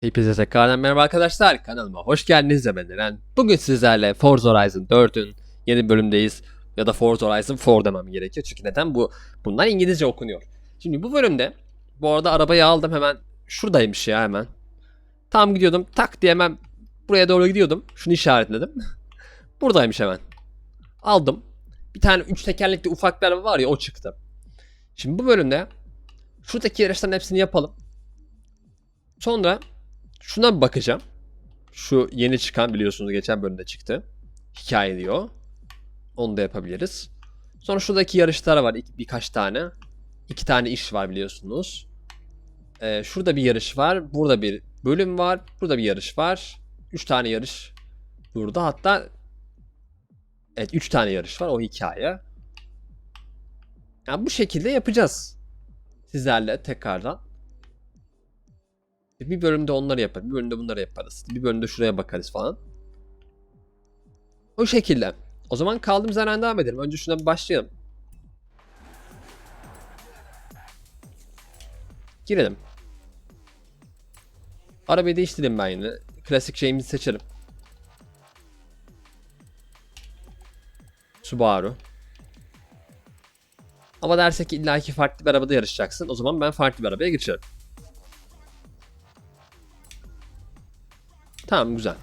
Hepinize tekrardan merhaba arkadaşlar. Kanalıma hoş geldiniz ben Eren. Bugün sizlerle Forza Horizon 4'ün yeni bölümdeyiz. Ya da Forza Horizon 4 demem gerekiyor. Çünkü neden? Bu bunlar İngilizce okunuyor. Şimdi bu bölümde bu arada arabayı aldım hemen şuradaymış ya hemen. Tam gidiyordum tak diye hemen buraya doğru gidiyordum. Şunu işaretledim. Buradaymış hemen. Aldım. Bir tane üç tekerlekli ufak bir araba var ya o çıktı. Şimdi bu bölümde şuradaki yarışların hepsini yapalım. Sonra şuna bir bakacağım. Şu yeni çıkan biliyorsunuz geçen bölümde çıktı. Hikaye diyor. Onu da yapabiliriz. Sonra şuradaki yarışlar var birkaç tane. İki tane iş var biliyorsunuz. Ee, şurada bir yarış var. Burada bir bölüm var. Burada bir yarış var. Üç tane yarış burada. Hatta evet üç tane yarış var. O hikaye. Yani bu şekilde yapacağız. Sizlerle tekrardan. Bir bölümde onları yaparız. Bir bölümde bunları yaparız. Bir bölümde şuraya bakarız falan. O şekilde. O zaman kaldığımız yerden devam edelim. Önce şuna bir başlayalım. Girelim. Arabayı değiştireyim ben yine. Klasik şeyimizi seçelim. Subaru. Ama dersek ki illaki farklı bir arabada yarışacaksın. O zaman ben farklı bir arabaya geçerim. Tamam güzel.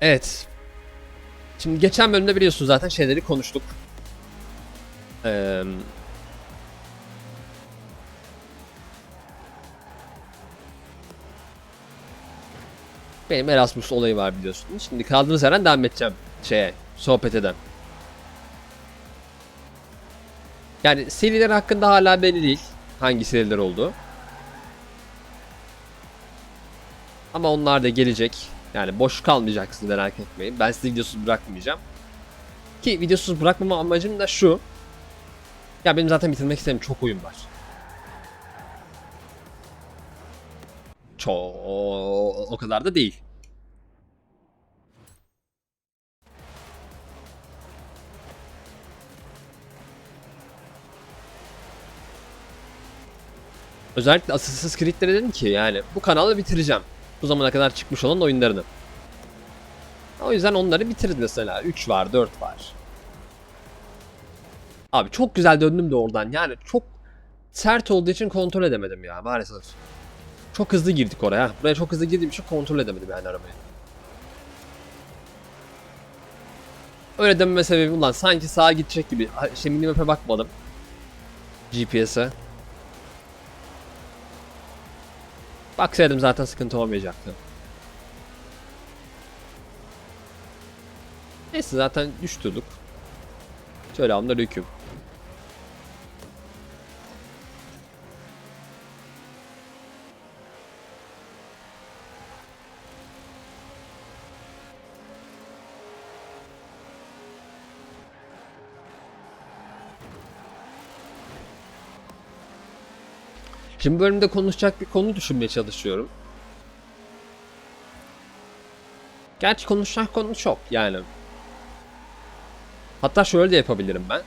Evet. Şimdi geçen bölümde biliyorsunuz zaten şeyleri konuştuk. Eee Benim Erasmus olayı var biliyorsunuz. Şimdi kaldığımız yerden devam edeceğim şeye, sohbet eden. Yani seriler hakkında hala belli değil. Hangi seriler oldu. Ama onlar da gelecek. Yani boş kalmayacaksınız merak etmeyin. Ben sizi videosuz bırakmayacağım. Ki videosuz bırakmama amacım da şu. Ya benim zaten bitirmek istediğim çok oyun var. Çok o kadar da değil. Özellikle Assassin's Creed'lere dedim ki yani bu kanalı bitireceğim. Bu zamana kadar çıkmış olan oyunlarını. O yüzden onları bitirdim mesela. 3 var, 4 var. Abi çok güzel döndüm de oradan. Yani çok sert olduğu için kontrol edemedim ya maalesef. Çok hızlı girdik oraya. Buraya çok hızlı girdiğim için kontrol edemedim yani arabayı. Öyle dememe sebebim ulan sanki sağa gidecek gibi. Şey minimap'e bakmadım. GPS'e. Baksaydım zaten sıkıntı olmayacaktı. Neyse zaten düştürdük. Şöyle aleyküm. Şimdi bölümde konuşacak bir konu düşünmeye çalışıyorum. Gerçi konuşacak konu çok yani. Hatta şöyle de yapabilirim ben.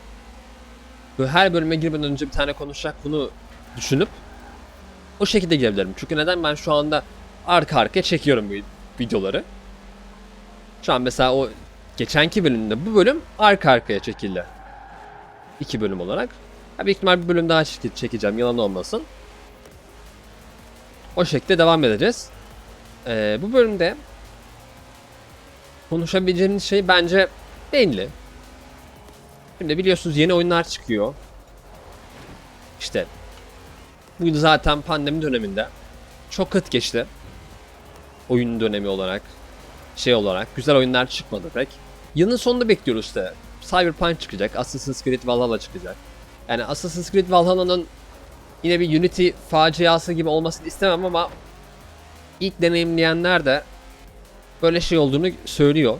Böyle her bölüme girmeden önce bir tane konuşacak konu düşünüp o şekilde girebilirim. Çünkü neden ben şu anda arka arkaya çekiyorum bu videoları. Şu an mesela o geçenki bölümde bu bölüm arka arkaya çekildi. İki bölüm olarak. Ya büyük ihtimal bir bölüm daha çeke- çekeceğim yalan olmasın. O şekilde devam edeceğiz. Ee, bu bölümde konuşabileceğiniz şey bence belli. Şimdi biliyorsunuz yeni oyunlar çıkıyor. İşte bu yıl zaten pandemi döneminde çok kıt geçti. Oyun dönemi olarak, şey olarak güzel oyunlar çıkmadı pek. Yılın sonunda bekliyoruz işte. Cyberpunk çıkacak, Assassin's Creed Valhalla çıkacak. Yani Assassin's Creed Valhalla'nın yine bir Unity faciası gibi olmasını istemem ama ilk deneyimleyenler de böyle şey olduğunu söylüyor.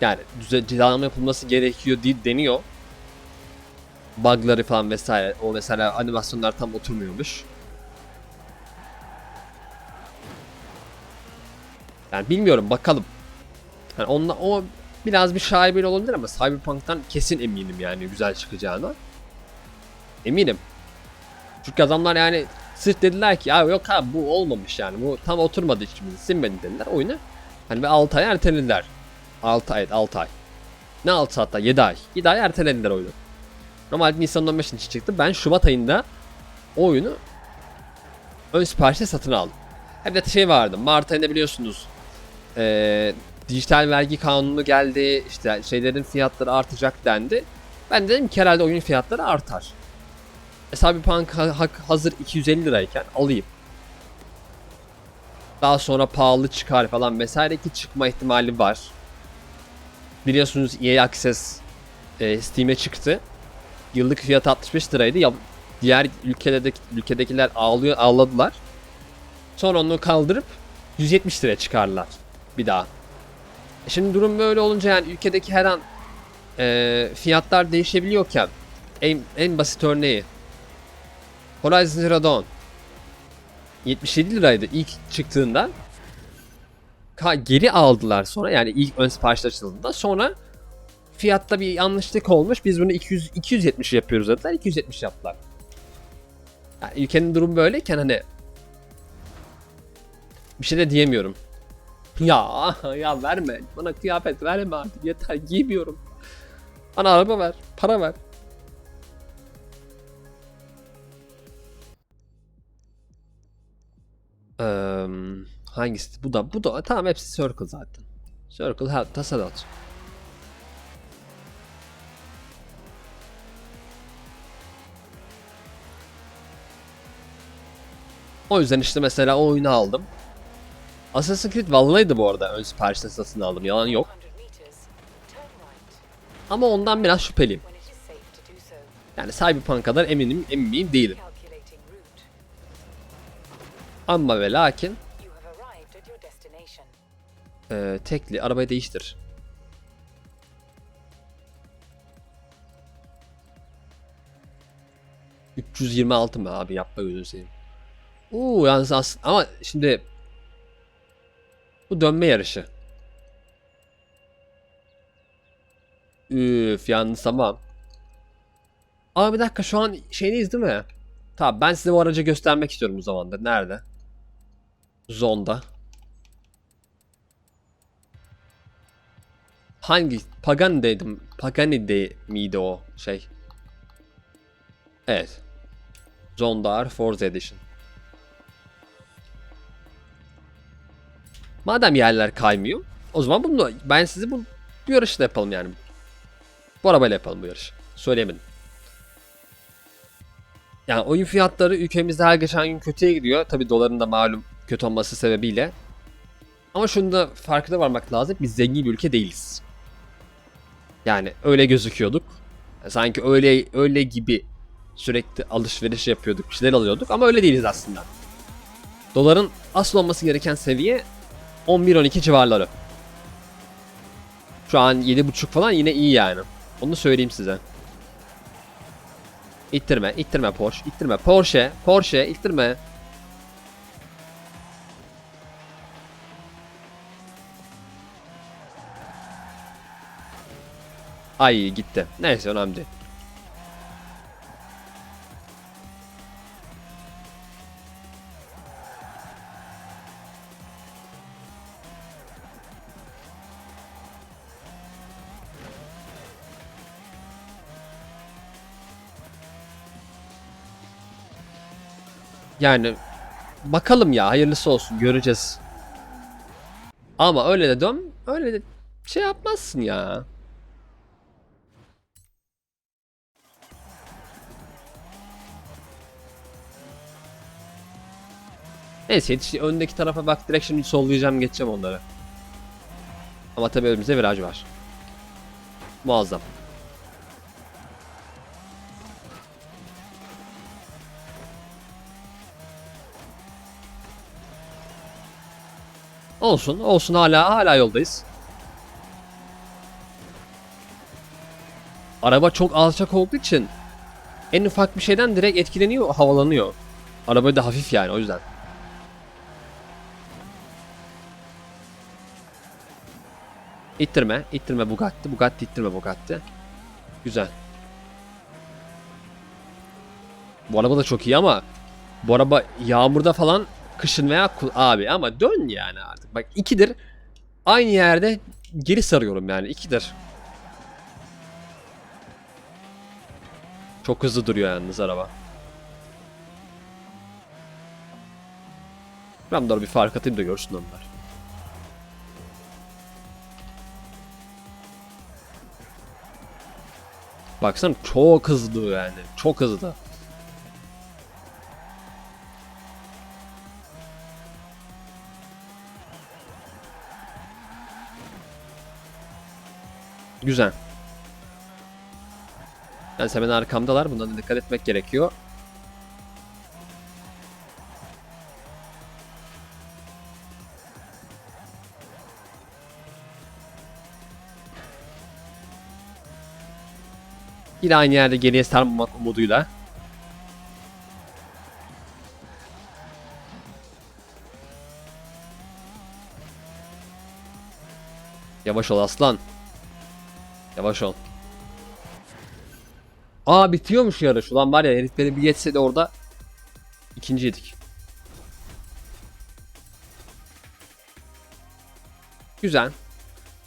Yani düze cilalama yapılması gerekiyor değil deniyor. Bugları falan vesaire. O mesela animasyonlar tam oturmuyormuş. Yani bilmiyorum bakalım. Yani onunla, o biraz bir şaibeli olabilir ama Cyberpunk'tan kesin eminim yani güzel çıkacağına. Eminim. Çünkü adamlar yani sırf dediler ki ya yok abi bu olmamış yani bu tam oturmadı içimize sinmedi dediler oyunu. Hani bir 6 ay ertelediler. 6 ay 6 ay. Ne 6 hatta 7 ay. 7 ay ertelediler oyunu. Normalde Nisan'ın 15'inde çıktı. Ben Şubat ayında o oyunu ön siparişte satın aldım. Hem de şey vardı. Mart ayında biliyorsunuz eee, dijital vergi kanunu geldi. İşte şeylerin fiyatları artacak dendi. Ben dedim ki herhalde oyun fiyatları artar. Cyberpunk ha- ha- hazır 250 lirayken alayım. Daha sonra pahalı çıkar falan vesaire ki çıkma ihtimali var. Biliyorsunuz EA Access e, Steam'e çıktı. Yıllık fiyatı 65 liraydı. Ya, diğer ülkedeki ülkedekiler ağlıyor ağladılar. Sonra onu kaldırıp 170 liraya çıkarlar bir daha. E Şimdi durum böyle olunca yani ülkedeki her an e, fiyatlar değişebiliyorken en, en basit örneği Horizon Zero Dawn 77 liraydı ilk çıktığında Ka- geri aldılar sonra yani ilk ön siparişler açıldığında sonra fiyatta bir yanlışlık olmuş biz bunu 200 270 yapıyoruz dediler 270 yaptılar. Yani ülkenin durumu böyleyken hani bir şey de diyemiyorum. Ya ya verme bana kıyafet verme artık yeter giymiyorum. Bana araba ver para ver. Eee hangisi? Bu da bu da tamam hepsi circle zaten. Circle ha tasadat. O yüzden işte mesela o oyunu aldım. Assassin's Creed Valhalla'ydı bu arada ön siparişte satın aldım yalan yok. 100 meters, turn right Ama ondan biraz şüpheliyim. Yani Cyberpunk kadar eminim emin değilim. Ama ve lakin eee, tekli arabayı değiştir. ...326 mı abi yapma gözünü seveyim. Oo yalnız aslında ama şimdi... Bu dönme yarışı. Üf yalnız tamam. Aa bir dakika şu an şeydeyiz değil mi? Tamam ben size bu aracı göstermek istiyorum o zaman da. Nerede? Zonda. Hangi? Pagani'deydim. Pagani'de miydi o şey? Evet. Zondar Forza Edition. Madem yerler kaymıyor, o zaman bunu ben sizi bu, bu yarışla yapalım yani. Bu arabayla yapalım bu yarışı. Söyleyemedim. Yani oyun fiyatları ülkemizde her geçen gün kötüye gidiyor. Tabi doların da malum kötü olması sebebiyle. Ama şunu da farkına varmak lazım. Biz zengin bir ülke değiliz. Yani öyle gözüküyorduk. Sanki öyle öyle gibi sürekli alışveriş yapıyorduk, şeyler alıyorduk ama öyle değiliz aslında. Doların asıl olması gereken seviye 11-12 civarları. Şu an 7.5 falan yine iyi yani. Onu söyleyeyim size. İttirme, ittirme Porsche, ittirme Porsche, Porsche, ittirme. Ay gitti. Neyse önemli değil. Yani bakalım ya hayırlısı olsun göreceğiz. Ama öyle de dön öyle de şey yapmazsın ya. Neyse yetiş öndeki tarafa bak direkt şimdi sollayacağım geçeceğim onları. Ama tabii önümüzde viraj var. Muazzam. Olsun, olsun hala hala yoldayız. Araba çok alçak olduğu için en ufak bir şeyden direkt etkileniyor, havalanıyor. Araba da hafif yani o yüzden. İttirme. ittirme Bugatti. Bugatti ittirme Bugatti. Güzel. Bu araba da çok iyi ama bu araba yağmurda falan kışın veya abi ama dön yani artık. Bak ikidir aynı yerde geri sarıyorum yani ikidir. Çok hızlı duruyor yalnız araba. Ben doğru bir fark atayım da görsün onlar. Baksana çok hızlı yani. Çok hızlı. Güzel. Yani hemen arkamdalar. Bundan dikkat etmek gerekiyor. Yine aynı yerde geriye sarmamak umuduyla. Yavaş ol aslan. Yavaş ol. Aa bitiyormuş yarış. Ulan var ya herifleri bir geçse de orada ikinciydik. Güzel.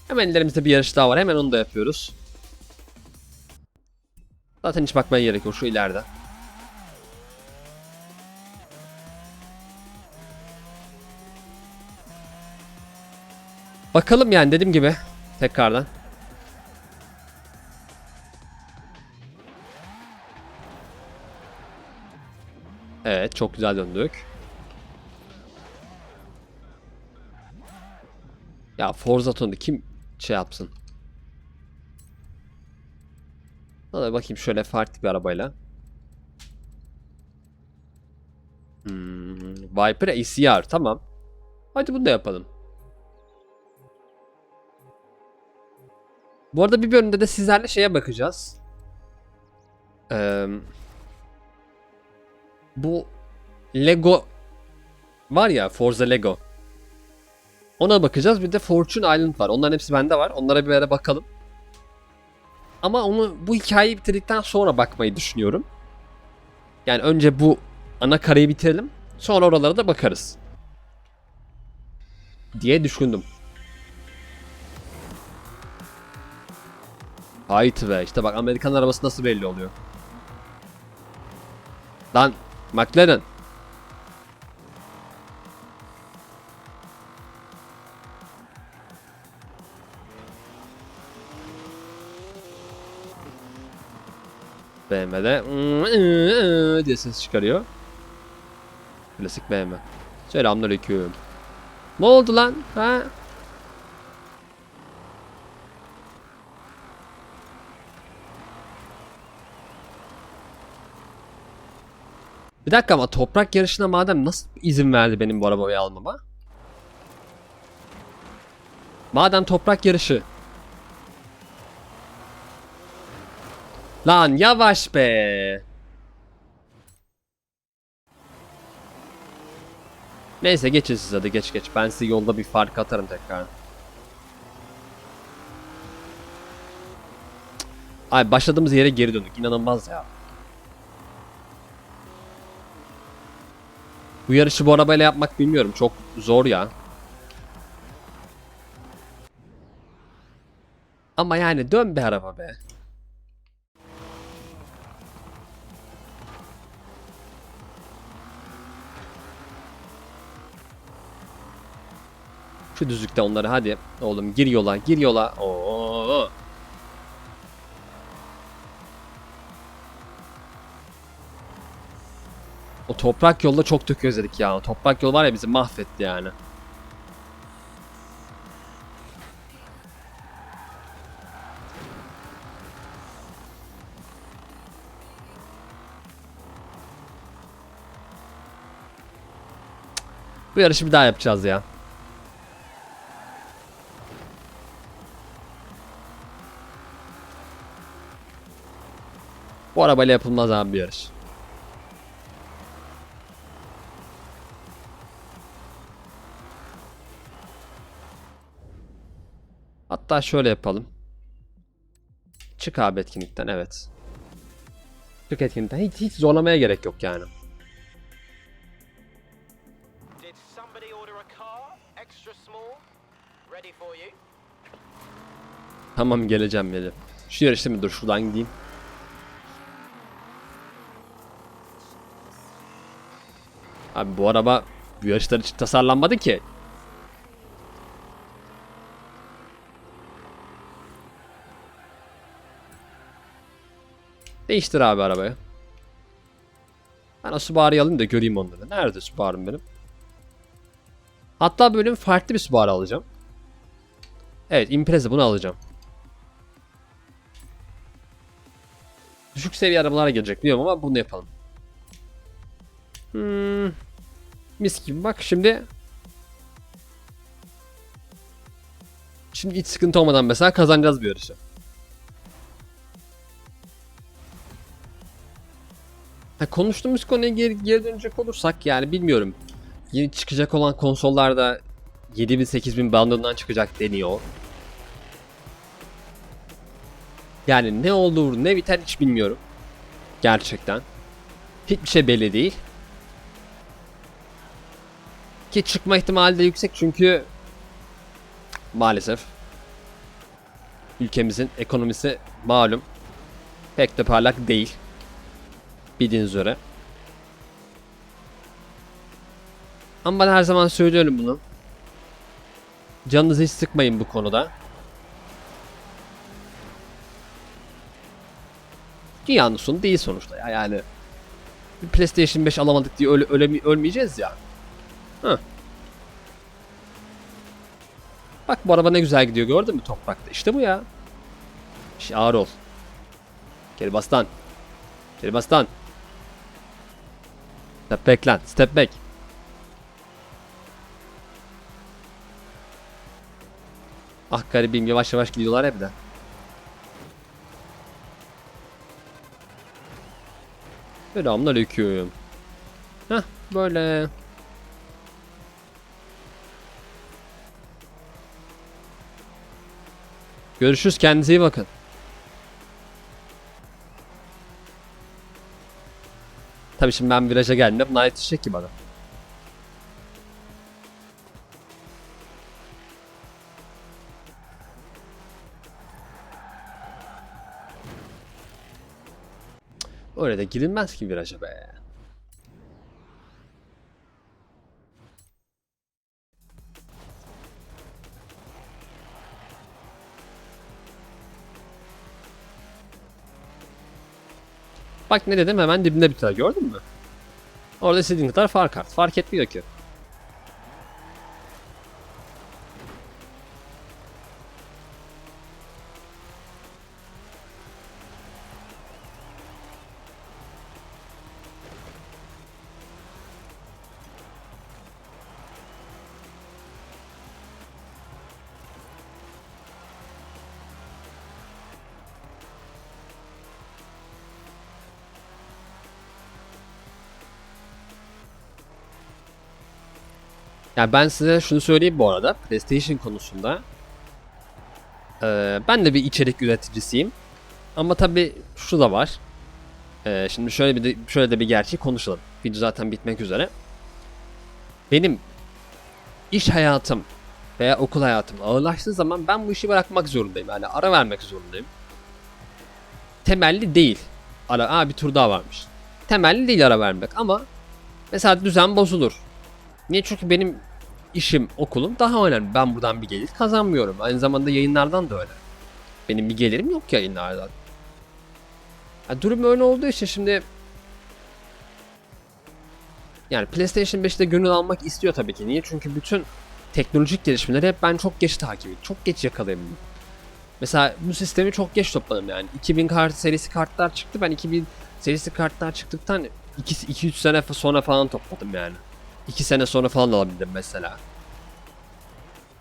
Hemen ellerimizde bir yarış daha var. Hemen onu da yapıyoruz. Zaten hiç bakmaya gerek yok şu ileride. Bakalım yani dediğim gibi tekrardan. Evet çok güzel döndük. Ya Forza Tony kim şey yapsın? Hadi bakayım şöyle farklı bir arabayla. Hmm, Viper ACR tamam. Hadi bunu da yapalım. Bu arada bir bölümde de sizlerle şeye bakacağız. Eee bu Lego var ya Forza Lego. Ona bakacağız. Bir de Fortune Island var. Onların hepsi bende var. Onlara bir ara bakalım. Ama onu bu hikayeyi bitirdikten sonra bakmayı düşünüyorum. Yani önce bu ana kareyi bitirelim. Sonra oralara da bakarız. Diye düşündüm. Hayt be işte bak Amerikan arabası nasıl belli oluyor. Lan McLaren. BMW'de diye ses çıkarıyor. Klasik BMW. Selamünaleyküm. Ne oldu lan? Ha? Bir dakika ama toprak yarışına madem nasıl izin verdi benim bu arabayı almama? Madem toprak yarışı. Lan yavaş be. Neyse geçin siz hadi geç geç. Ben size yolda bir fark atarım tekrar. Ay başladığımız yere geri döndük. İnanılmaz ya. Bu yarışı bu arabayla yapmak bilmiyorum. Çok zor ya. Ama yani dön be araba be. Şu düzlükte onları hadi. Oğlum gir yola gir yola. Oo. O toprak yolda çok tök özledik ya. O toprak yol var ya bizi mahvetti yani. Bu yarışı bir daha yapacağız ya. Bu arabayla yapılmaz abi bir yarış. Hatta şöyle yapalım. Çık abi etkinlikten evet. Çık etkinlikten. Hiç, hiç zorlamaya gerek yok yani. Tamam geleceğim geleceğim. Şu yarışta mı dur şuradan gideyim. Abi bu araba bu yarışlar için tasarlanmadı ki. Değiştir abi arabayı. Ben o Subaru'yu alayım da göreyim onları. Nerede Subaru'm benim? Hatta bölüm farklı bir Subaru alacağım. Evet Impreza bunu alacağım. Düşük seviye arabalara gelecek biliyorum ama bunu yapalım. Hmm. Mis gibi bak şimdi. Şimdi hiç sıkıntı olmadan mesela kazanacağız bir yarışı. Ha, konuştuğumuz konuya geri, geri dönecek olursak yani bilmiyorum. Yeni çıkacak olan konsollarda 7000 8000 bandından çıkacak deniyor. Yani ne olur ne biter hiç bilmiyorum. Gerçekten. Hiçbir şey belli değil. Ki çıkma ihtimali de yüksek çünkü maalesef ülkemizin ekonomisi malum pek de parlak değil. Bildiğiniz üzere. Ama ben her zaman söylüyorum bunu. Canınızı hiç sıkmayın bu konuda. Dünyanın sonu değil sonuçta ya yani. PlayStation 5 alamadık diye öyle, öyle ölmeyeceğiz ya. Hı. Bak bu araba ne güzel gidiyor gördün mü toprakta? İşte bu ya. Şş, ağır ol. Geri bas lan. Geri bas lan. Step back lan. Step back. Ah garibim yavaş yavaş gidiyorlar hep de. Selamünaleyküm. Heh böyle. Görüşürüz kendinize iyi bakın. Tabii şimdi ben viraja geldiğimde bunlar yetişecek ki bana. Öyle de girilmez ki viraja be. Bak ne dedim hemen dibinde tane gördün mü? Orada istediğin kadar fark at. Fark etmiyor ki. Yani ben size şunu söyleyeyim bu arada. PlayStation konusunda. Ee, ben de bir içerik üreticisiyim. Ama tabi şu da var. Ee, şimdi şöyle bir de, şöyle de bir gerçeği konuşalım. Video zaten bitmek üzere. Benim iş hayatım veya okul hayatım ağırlaştığı zaman ben bu işi bırakmak zorundayım. Yani ara vermek zorundayım. Temelli değil. Ara, aa bir tur daha varmış. Temelli değil ara vermek ama mesela düzen bozulur. Niye? Çünkü benim işim, okulum daha önemli. Ben buradan bir gelir kazanmıyorum. Aynı zamanda yayınlardan da öyle. Benim bir gelirim yok yayınlardan. Ya durum öyle olduğu için şimdi yani PlayStation 5'te gönül almak istiyor tabii ki. Niye? Çünkü bütün teknolojik gelişmeleri hep ben çok geç takip ettim. Çok geç yakalayabildim. Mesela bu sistemi çok geç topladım yani. 2000 kart serisi kartlar çıktı. Ben 2000 serisi kartlar çıktıktan 2-3 sene sonra falan topladım yani. 2 sene sonra falan alabildim mesela.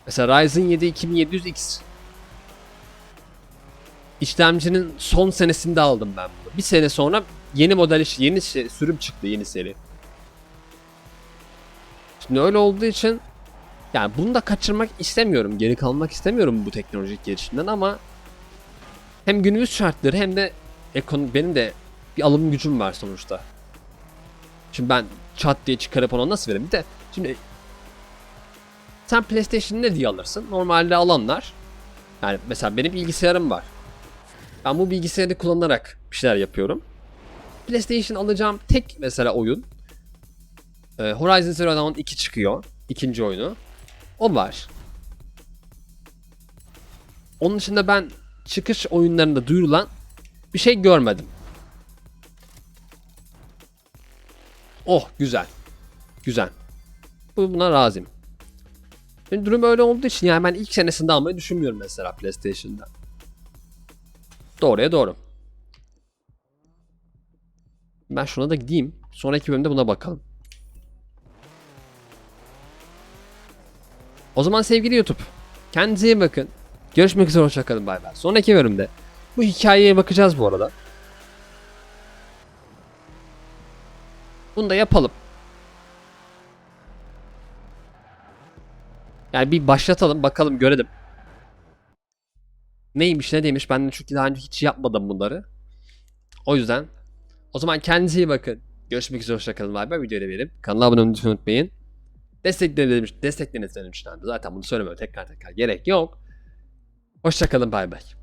Mesela Ryzen 7 2700X. İşlemcinin son senesinde aldım ben bunu. Bir sene sonra yeni model iş, yeni şey, sürüm çıktı yeni seri. Şimdi öyle olduğu için Yani bunu da kaçırmak istemiyorum. Geri kalmak istemiyorum bu teknolojik gelişimden ama hem günümüz şartları hem de ekon benim de bir alım gücüm var sonuçta. Şimdi ben çat diye çıkarıp ona nasıl vereyim? Bir de şimdi sen PlayStation ne diye alırsın? Normalde alanlar yani mesela benim bilgisayarım var. Ben bu bilgisayarı kullanarak bir şeyler yapıyorum. PlayStation alacağım tek mesela oyun e, Horizon Zero Dawn 2 çıkıyor. ikinci oyunu. O var. Onun dışında ben çıkış oyunlarında duyurulan bir şey görmedim. Oh güzel. Güzel. Bu buna razıyım. Benim durum öyle olduğu için yani ben ilk senesinde almayı düşünmüyorum mesela PlayStation'da. Doğruya doğru. Ben şuna da gideyim. Sonraki bölümde buna bakalım. O zaman sevgili YouTube. Kendinize iyi bakın. Görüşmek üzere hoşçakalın bay bay. Sonraki bölümde bu hikayeye bakacağız bu arada. Bunu da yapalım. Yani bir başlatalım bakalım görelim. Neymiş ne demiş ben de çünkü daha önce hiç yapmadım bunları. O yüzden o zaman kendinize iyi bakın. Görüşmek üzere hoşçakalın bay bay. Videoyu da verip kanala abone olmayı unutmayın. Destekleriniz, destekleriniz benim için önemli. Zaten bunu söylemeye tekrar tekrar gerek yok. Hoşçakalın bay bay.